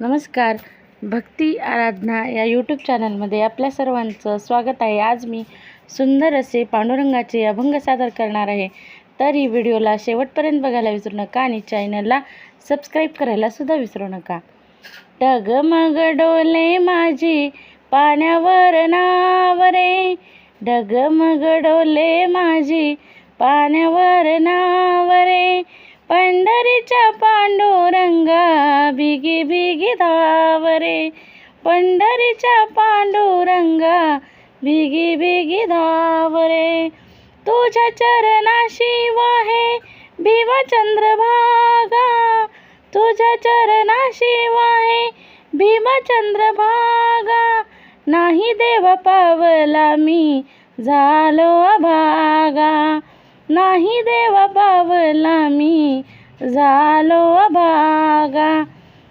नमस्कार. भक्ती आराधना या यूट्यूब चॅनलमध्ये आपल्या सर्वांचं स्वागत आहे. आज मी सुंदर असे पांडुरंगाचे अभंग सादर करणार आहे. तर ही व्हिडिओला शेवटपर्यंत बघायला विसरू नका आणि चॅनलला सबस्क्राईब करायलासुद्धा विसरू नका. डगमग डोले माझी पाण्यावर नावरे. डगमग डोले माझी पाण्यावर नावरे. पंढरीच्या पांडुरंगा बिगी बिगी धावरे. पंढरीच्या पांडुरंगा बिगी बिगी धावरे. तुझ्या चरणाशी वाहे भीमा चंद्रभागा तुझ्या चरणाशी वाहे भीमा चंद्रभागा नाही देव पावला मी झालो अभागा. नाही देव पावला मी. झालो अभागा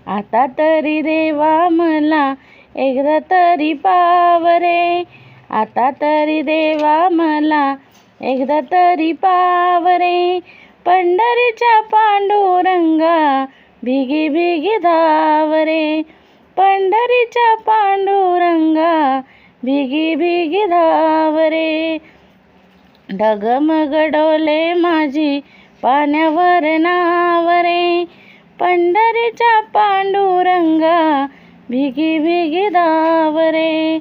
आता तरी देवा मला एकदा तरी पावरे. आता तरी देवा मला एकदा तरी पावरे. पंढरीच्या पांडुरंगा भिगी भिगी धावरे. पंढरीच्या पांडुरंगा भिगी भिगी धावरे. डगमग डोले माझी पाण्यावर नावरे. पंढरीच्या पांडुरंगा भिगी भिगी दावरे.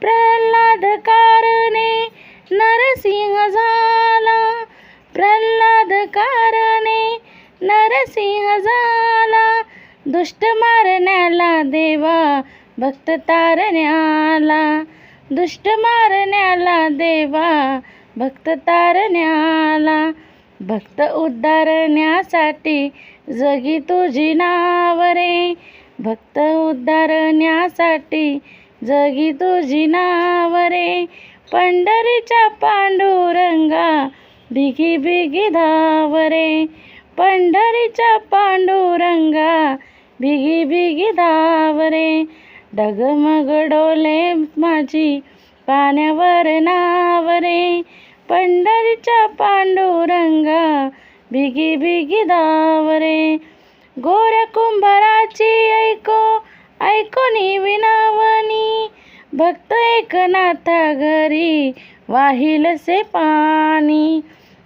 प्रल्हाद कारणे नरसिंह झाला. प्रल्हाद कारणे नरसिंह झाला. दुष्ट मारण्याला देवा भक्त तारण्याला. दुष्ट मारण्याला देवा भक्त तारण्याला भक्त उद्धारण्यासाठी जगी तुझी नावरे. भक्त उद्धारण्यासाठी जगी तुझी नावरे. पंढरीच्या पांडुरंगा भिगी भिगी धावरे. पंढरीच्या पांडुरंगा भिगी भिगी धावरे. डगमग डोले माझी पाण्यावर नावरे. पंढरीच्या पांडुरंगा भिगी भिगी दावरे. गोऱ्या कुंभाराची ऐको ऐकोनी विनावनी. भक्त एकनाथा घरी वाहिलसे पाणी.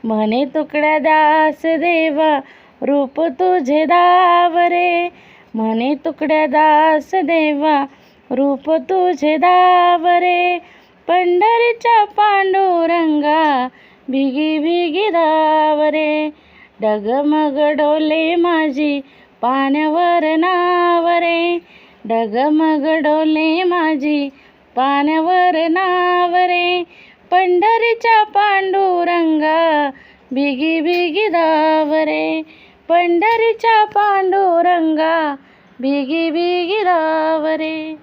म्हणे तुकड्या दास देवा रूप तुझे दावरे. म्हणे तुकड्या दास देवा रूप तुझे दावरे. पंढरीच्या पांडुरंगा भिगी भिगी धावरे. डगमग डोले माझी पाण्यावर नावरे. डगमग डोले माझी पाण्यावर नावरे. पंढरीच्या पांडुरंगा भिगी भिगी धावरे. पंढरीच्या पांडुरंगा भिगी भिगी धावरे.